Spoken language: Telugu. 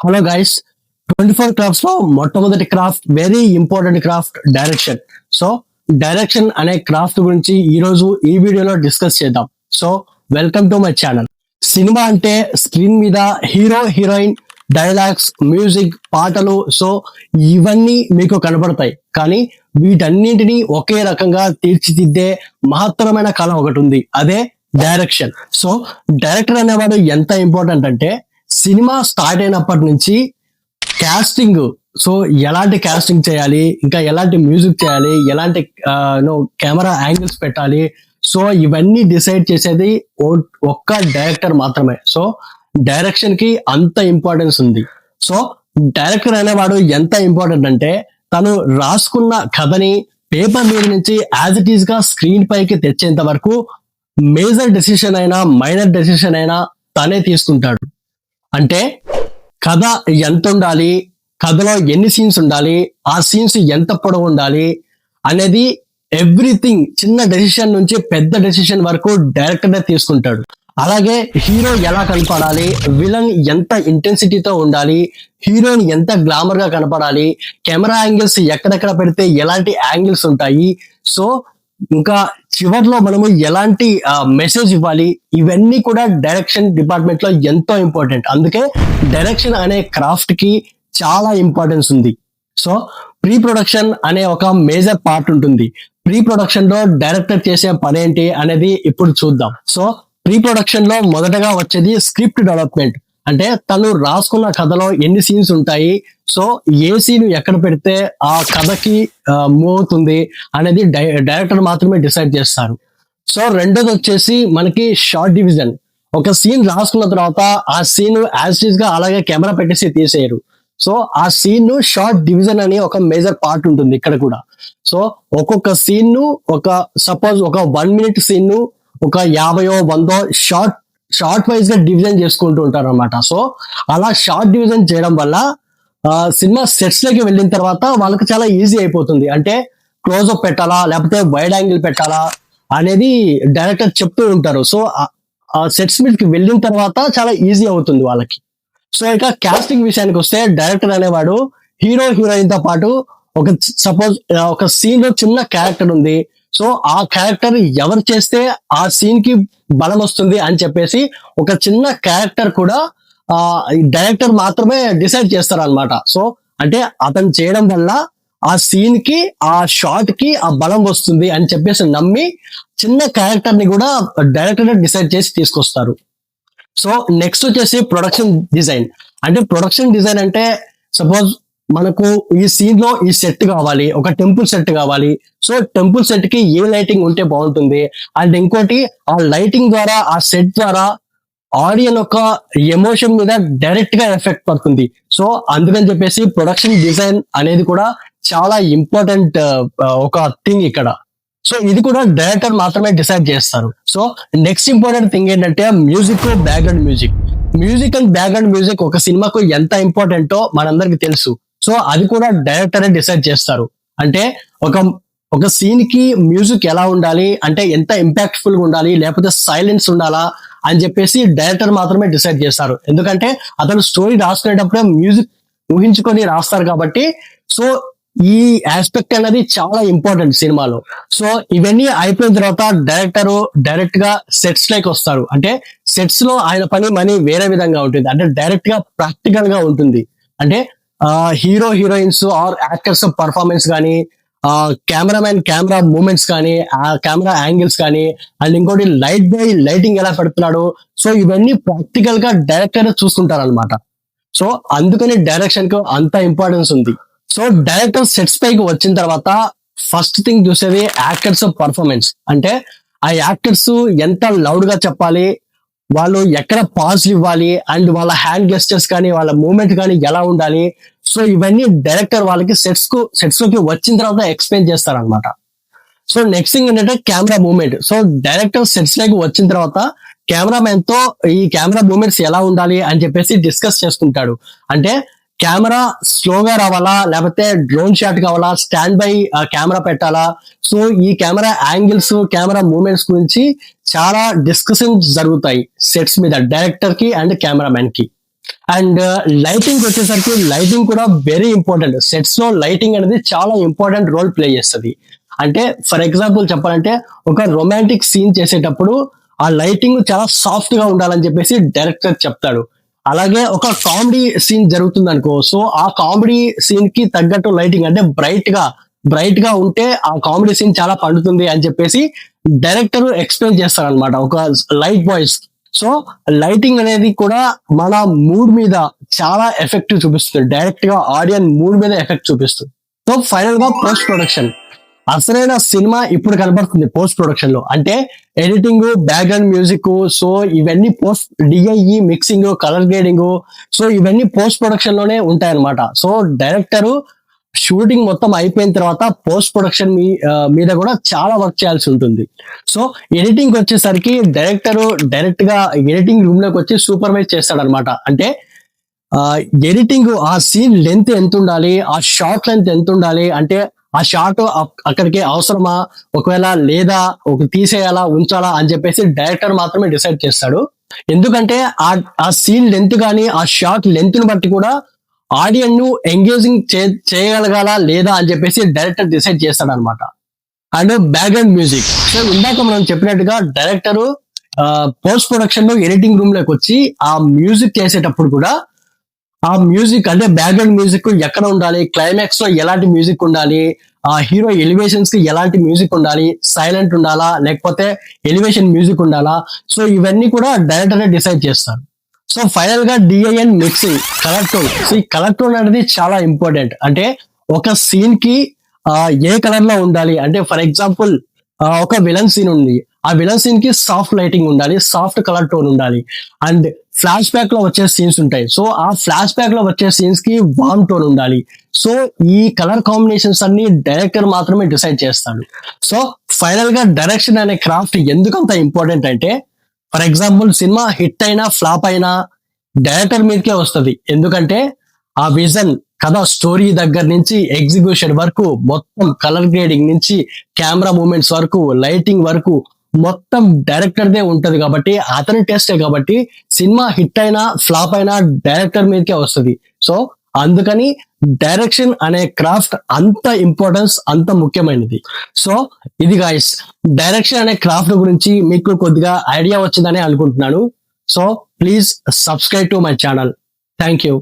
హలో గైస్ ట్వంటీ ఫోర్ క్రాఫ్ట్స్లో మొట్టమొదటి craft very important craft direction so direction అనే క్రాఫ్ట్ గురించి ఈ రోజు ఈ వీడియోలో డిస్కస్ చేద్దాం. So welcome to my channel cinema అంటే స్క్రీన్ మీద హీరో హీరోయిన్ డైలాగ్స్ మ్యూజిక్ పాటలు సో ఇవన్నీ మీకు కనబడతాయి. కానీ వీటన్నింటినీ ఒకే రకంగా తీర్చిదిద్దే మహత్తరమైన కళ ఒకటి ఉంది. అదే డైరెక్షన్ సో డైరెక్టర్ అనేవాడు ఎంత ఇంపార్టెంట్ అంటే సినిమా స్టార్ట్ అయినప్పటి నుంచి కాస్టింగ్ సో ఎలాంటి కాస్టింగ్ చేయాలి ఇంకా ఎలాంటి మ్యూజిక్ చేయాలి ఎలాంటి నో కెమెరా యాంగిల్స్ పెట్టాలి సో ఇవన్నీ డిసైడ్ చేసేది ఓ- ఒక్క డైరెక్టర్ మాత్రమే. సో డైరెక్షన్కి అంత ఇంపార్టెన్స్ ఉంది. సో డైరెక్టర్ అనేవాడు ఎంత ఇంపార్టెంట్ అంటే తను రాసుకున్న కథని పేపర్ మీద నుంచి యాజ్ ఇట్ ఈస్గా స్క్రీన్ పైకి తెచ్చేంత వరకు మేజర్ డెసిషన్ అయినా మైనర్ డెసిషన్ అయినా తనే తీసుకుంటాడు. అంటే కథ ఎంత ఉండాలి కథలో ఎన్ని సీన్స్ ఉండాలి? ఆ సీన్స్ ఎంత పొడవు ఉండాలి? అనేది ఎవ్రీథింగ్ చిన్న డెసిషన్ నుంచి పెద్ద డెసిషన్ వరకు డైరెక్టర్ తీసుకుంటాడు. అలాగే హీరో ఎలా కనపడాలి? విలన్ ఎంత ఇంటెన్సిటీతో ఉండాలి? హీరోయిన్ ఎంత గ్లామర్గా కనపడాలి? కెమెరా యాంగిల్స్ ఎక్కడెక్కడ పెడితే ఎలాంటి యాంగిల్స్ ఉంటాయి? సో ఇంకా చివర్లో మనము ఎలాంటి మెసేజ్ ఇవ్వాలి? ఇవన్నీ కూడా డైరెక్షన్ డిపార్ట్మెంట్లో ఎంతో ఇంపార్టెంట్ అందుకే డైరెక్షన్ అనే క్రాఫ్ట్కి చాలా ఇంపార్టెన్స్ ఉంది. సో ప్రీ ప్రొడక్షన్ అనే ఒక మేజర్ పార్ట్ ఉంటుంది. ప్రీ ప్రొడక్షన్లో డైరెక్టర్ చేసే పని ఏంటి అనేది ఇప్పుడు చూద్దాం. సో ప్రీ ప్రొడక్షన్లో మొదటగా వచ్చేది స్క్రిప్ట్ డెవలప్మెంట్ అంటే తను రాసుకున్న కథలో ఎన్ని సీన్స్ ఉంటాయి? సో ఏ సీన్ ఎక్కడ పెడితే ఆ కథకి మూవ్ అవుతుంది అనేది డై- డైరెక్టర్ మాత్రమే డిసైడ్ చేస్తారు. సో రెండోది వచ్చేసి మనకి షార్ట్ డివిజన్ ఒక సీన్ రాసుకున్న తర్వాత ఆ సీన్ యాజ్గా అలాగే కెమెరా పెట్టేసి తీసేయరు. సో ఆ సీన్ను షార్ట్ డివిజన్ అని ఒక మేజర్ పార్ట్ ఉంటుంది ఇక్కడ కూడా. సో ఒక్కొక్క సీన్ను ఒక సపోజ్ ఒక వన్ మినిట్ సీన్ను ఒక యాభయో వందో షార్ట్ షార్ట్ వైజ్గా డివిజన్ చేసుకుంటూ ఉంటారు అనమాట సో అలా షార్ట్ డివిజన్ చేయడం వల్ల ఆ, సినిమా సెట్స్లోకి వెళ్ళిన తర్వాత వాళ్ళకి చాలా ఈజీ అయిపోతుంది. అంటే క్లోజ్ అప్ పెట్టాలా లేకపోతే వైడ్ యాంగిల్ పెట్టాలా అనేది డైరెక్టర్ చెప్తూ ఉంటారు. సో ఆ- ఆ సెట్స్ మీదకి వెళ్ళిన తర్వాత చాలా ఈజీ అవుతుంది వాళ్ళకి. సో ఇక కాస్టింగ్ విషయానికి వస్తే డైరెక్టర్ అనేవాడు హీరో హీరోయిన్తో పాటు ఒక సపోజ్ ఒక సీన్లో చిన్న క్యారెక్టర్ ఉంది. సో ఆ క్యారెక్టర్ ఎవరు చేస్తే ఆ సీన్కి బలం వస్తుంది అని చెప్పేసి ఒక చిన్న క్యారెక్టర్ కూడా ఆ డైరెక్టర్ మాత్రమే డిసైడ్ చేస్తారు అనమాట సో అంటే అతను చేయడం వల్ల ఆ సీన్కి ఆ షాట్కి ఆ బలం వస్తుంది అని చెప్పేసి నమ్మి చిన్న క్యారెక్టర్ని కూడా డైరెక్టర్ డిసైడ్ చేసి తీసుకొస్తారు. సో నెక్స్ట్ వచ్చేసి ప్రొడక్షన్ డిజైన్ అంటే ప్రొడక్షన్ డిజైన్ అంటే సపోజ్ మనకు ఈ సీన్లో ఈ సెట్ కావాలి ఒక టెంపుల్ సెట్ కావాలి. సో టెంపుల్ సెట్కి ఏ లైటింగ్ ఉంటే బాగుంటుంది? అండ్ ఇంకోటి ఆ లైటింగ్ ద్వారా ఆ సెట్ ద్వారా ఆడియన్ యొక్క ఎమోషన్ మీద డైరెక్ట్గా ఎఫెక్ట్ పడుతుంది. సో అందుకని చెప్పేసి ప్రొడక్షన్ డిజైన్ అనేది కూడా చాలా ఇంపార్టెంట్ ఒక థింగ్ ఇక్కడ. సో ఇది కూడా డైరెక్టర్ మాత్రమే డిసైడ్ చేస్తారు. సో నెక్స్ట్ ఇంపార్టెంట్ థింగ్ ఏంటంటే music background music music and background music ఒక సినిమాకు ఎంత ఇంపార్టెంటో మనందరికి తెలుసు. సో అది కూడా డైరెక్టరే డిసైడ్ చేస్తారు. అంటే ఒక ఒక సీన్కి మ్యూజిక్ ఎలా ఉండాలి అంటే ఎంత ఇంపాక్ట్ఫుల్గా ఉండాలి లేకపోతే సైలెన్స్ ఉండాలా అని చెప్పేసి డైరెక్టర్ మాత్రమే డిసైడ్ చేస్తారు. ఎందుకంటే అతను స్టోరీ రాసుకునేటప్పుడే మ్యూజిక్ ఊహించుకొని రాస్తారు కాబట్టి సో ఈ ఆస్పెక్ట్ అనేది చాలా ఇంపార్టెంట్ సినిమాలో. సో ఇవన్నీ అయిపోయిన తర్వాత డైరెక్టర్ డైరెక్ట్గా సెట్స్ లైక్ వస్తారు. అంటే సెట్స్లో ఆయన పని మనీ వేరే విధంగా ఉంటుంది. అంటే డైరెక్ట్గా ప్రాక్టికల్గా ఉంటుంది. అంటే hero heroines or actors performance కానీ కెమెరామెన్ కెమెరా మూమెంట్స్ కానీ ఆ కెమెరా యాంగిల్స్ కానీ అండ్ ఇంకోటి లైట్ బై లైటింగ్ ఎలా పెడుతున్నాడు. సో ఇవన్నీ ప్రాక్టికల్గా డైరెక్టర్ చూసుకుంటారు అనమాట సో అందుకని డైరెక్షన్కు అంత ఇంపార్టెన్స్ ఉంది. సో డైరెక్టర్ సెట్స్ పైకి వచ్చిన తర్వాత ఫస్ట్ థింగ్ చూసేది యాక్టర్స్ పర్ఫార్మెన్స్ అంటే ఆ యాక్టర్స్ ఎంత లౌడ్గా చెప్పాలి వాళ్ళు ఎక్కడ పాజ్ ఇవ్వాలి అండ్ వాళ్ళ హ్యాండ్ గెస్టర్స్ కానీ వాళ్ళ మూమెంట్ కానీ ఎలా ఉండాలి? సో ఇవన్నీ డైరెక్టర్ వాళ్ళకి సెట్స్కు సెట్స్లోకి వచ్చిన తర్వాత ఎక్స్ప్లెయిన్ చేస్తారనమాట సో నెక్స్ట్ థింగ్ ఏంటంటే కెమెరా మూమెంట్ సో డైరెక్టర్ సెట్స్లోకి వచ్చిన తర్వాత కెమెరామెన్తో ఈ కెమెరా మూమెంట్స్ ఎలా ఉండాలి అని చెప్పేసి డిస్కస్ చేసుకుంటాడు. అంటే కెమెరా స్లోగా రావాలా? లేకపోతే డ్రోన్ షాట్ కావాలా? స్టాండ్ బై కెమెరా పెట్టాలా? సో ఈ కెమెరా యాంగిల్స్ కెమెరా మూమెంట్స్ గురించి చాలా డిస్కషన్స్ జరుగుతాయి సెట్స్ మీద డైరెక్టర్కి అండ్ కెమెరామెన్కి. అండ్ లైటింగ్ వచ్చేసరికి లైటింగ్ కూడా వెరీ ఇంపార్టెంట్ సెట్స్లో లైటింగ్ అనేది చాలా ఇంపార్టెంట్ రోల్ ప్లే చేస్తుంది. అంటే ఫర్ ఎగ్జాంపుల్ చెప్పాలంటే ఒక రొమాంటిక్ సీన్ చేసేటప్పుడు ఆ లైటింగ్ చాలా సాఫ్ట్గా ఉండాలని చెప్పేసి డైరెక్టర్ చెప్తాడు. అలాగే ఒక కామెడీ సీన్ జరుగుతుంది అనుకో సో ఆ కామెడీ సీన్కి తగ్గట్టు లైటింగ్ అంటే బ్రైట్గా బ్రైట్గా ఉంటే ఆ కామెడీ సీన్ చాలా పండుతుంది అని చెప్పేసి డైరెక్టర్ ఎక్స్ప్లెయిన్ చేస్తారు అనమాట ఒక లైట్ బాయ్స్ సో లైటింగ్ అనేది కూడా మన మూడ్ మీద చాలా ఎఫెక్ట్ చూపిస్తుంది. డైరెక్ట్గా ఆడియన్ మూడ్ మీద ఎఫెక్ట్ చూపిస్తుంది. సో ఫైనల్గా పోస్ట్ ప్రొడక్షన్ అసలైన సినిమా ఇప్పుడు కనబడుతుంది పోస్ట్ ప్రొడక్షన్లో. అంటే ఎడిటింగ్ బ్యాక్గ్రౌండ్ మ్యూజిక్ సో ఇవన్నీ post DI mixing colour grading so ఇవన్నీ పోస్ట్ ప్రొడక్షన్లోనే ఉంటాయన్నమాట. సో డైరెక్టర్ షూటింగ్ మొత్తం అయిపోయిన తర్వాత పోస్ట్ ప్రొడక్షన్ మీ మీద కూడా చాలా వర్క్ చేయాల్సి ఉంటుంది. సో ఎడిటింగ్ వచ్చేసరికి డైరెక్టర్ డైరెక్ట్గా ఎడిటింగ్ రూమ్లోకి వచ్చి సూపర్వైజ్ చేస్తాడనమాట అంటే ఎడిటింగ్ ఆ సీన్ లెంత్ ఎంత ఉండాలి ఆ షార్ట్ లెంత్ ఎంత ఉండాలి అంటే ఆ షార్ట్ అక్కడికి అవసరమా? ఒకవేళ లేదా ఒక తీసేయాలా ఉంచాలా అని చెప్పేసి డైరెక్టర్ మాత్రమే డిసైడ్ చేస్తాడు. ఎందుకంటే ఆ ఆ సీన్ లెంత్ కానీ ఆ షార్ట్ లెంత్ని బట్టి కూడా ఆడియన్ను ఎంగేజింగ్ చేయగలగాల లేదా అని చెప్పేసి డైరెక్టర్ డిసైడ్ చేస్తాడు అనమాట అండ్ బ్యాక్గ్రౌండ్ మ్యూజిక్. సో ఇందాక మనం చెప్పినట్టుగా డైరెక్టర్ పోస్ట్ ప్రొడక్షన్లో ఎడిటింగ్ రూమ్లోకి వచ్చి ఆ మ్యూజిక్ చేసేటప్పుడు కూడా ఆ మ్యూజిక్ అంటే బ్యాక్గ్రౌండ్ మ్యూజిక్ ఎక్కడ ఉండాలి? క్లైమాక్స్లో ఎలాంటి మ్యూజిక్ ఉండాలి? ఆ హీరో ఎలివేషన్స్కి ఎలాంటి మ్యూజిక్ ఉండాలి? సైలెంట్ ఉండాలా? లేకపోతే ఎలివేషన్ మ్యూజిక్ ఉండాలా? సో ఇవన్నీ కూడా డైరెక్టర్ డిసైడ్ చేస్తారు. సో ఫైనల్గా DI and mixing colour tone so ఈ కలర్ టోన్ అనేది చాలా ఇంపార్టెంట్ అంటే ఒక సీన్కి ఏ కలర్లో ఉండాలి? అంటే ఫర్ ఎగ్జాంపుల్ ఒక విలన్ సీన్ ఉంది. ఆ విలన్ సీన్కి సాఫ్ట్ లైటింగ్ ఉండాలి సాఫ్ట్ కలర్ టోన్ ఉండాలి. అండ్ ఫ్లాష్ బ్యాక్లో వచ్చే సీన్స్ ఉంటాయి. సో ఆ ఫ్లాష్ బ్యాక్లో వచ్చే సీన్స్కి వామ్ టోన్ ఉండాలి. సో ఈ కలర్ కాంబినేషన్స్ అన్ని డైరెక్టర్ మాత్రమే డిసైడ్ చేస్తాడు. సో ఫైనల్గా డైరెక్షన్ అనే క్రాఫ్ట్ ఎందుకు అంత ఇంపార్టెంట్ అంటే ఫర్ ఎగ్జాంపుల్ సినిమా హిట్ అయినా ఫ్లాప్ అయినా డైరెక్టర్ మీదకే వస్తుంది. ఎందుకంటే ఆ విజన్ కథ స్టోరీ దగ్గర నుంచి ఎగ్జిక్యూషన్ వరకు మొత్తం కలర్ గ్రేడింగ్ నుంచి కెమెరా మూమెంట్స్ వరకు లైటింగ్ వరకు మొత్తం డైరెక్టర్ దే ఉంటది కాబట్టి అతని టెస్టే కాబట్టి సినిమా హిట్ అయినా ఫ్లాప్ అయినా డైరెక్టర్ మీదకే వస్తుంది. సో అందుకని డైరెక్షన్ అనే క్రాఫ్ట్ అంత ఇంపార్టెన్స్ అంత ముఖ్యమైనది. సో ఇది గాయస్ డైరెక్షన్ అనే క్రాఫ్ట్ గురించి మీకు కొద్దిగా ఐడియా వచ్చిందని అనుకుంటున్నాను. So please subscribe to my channel thank you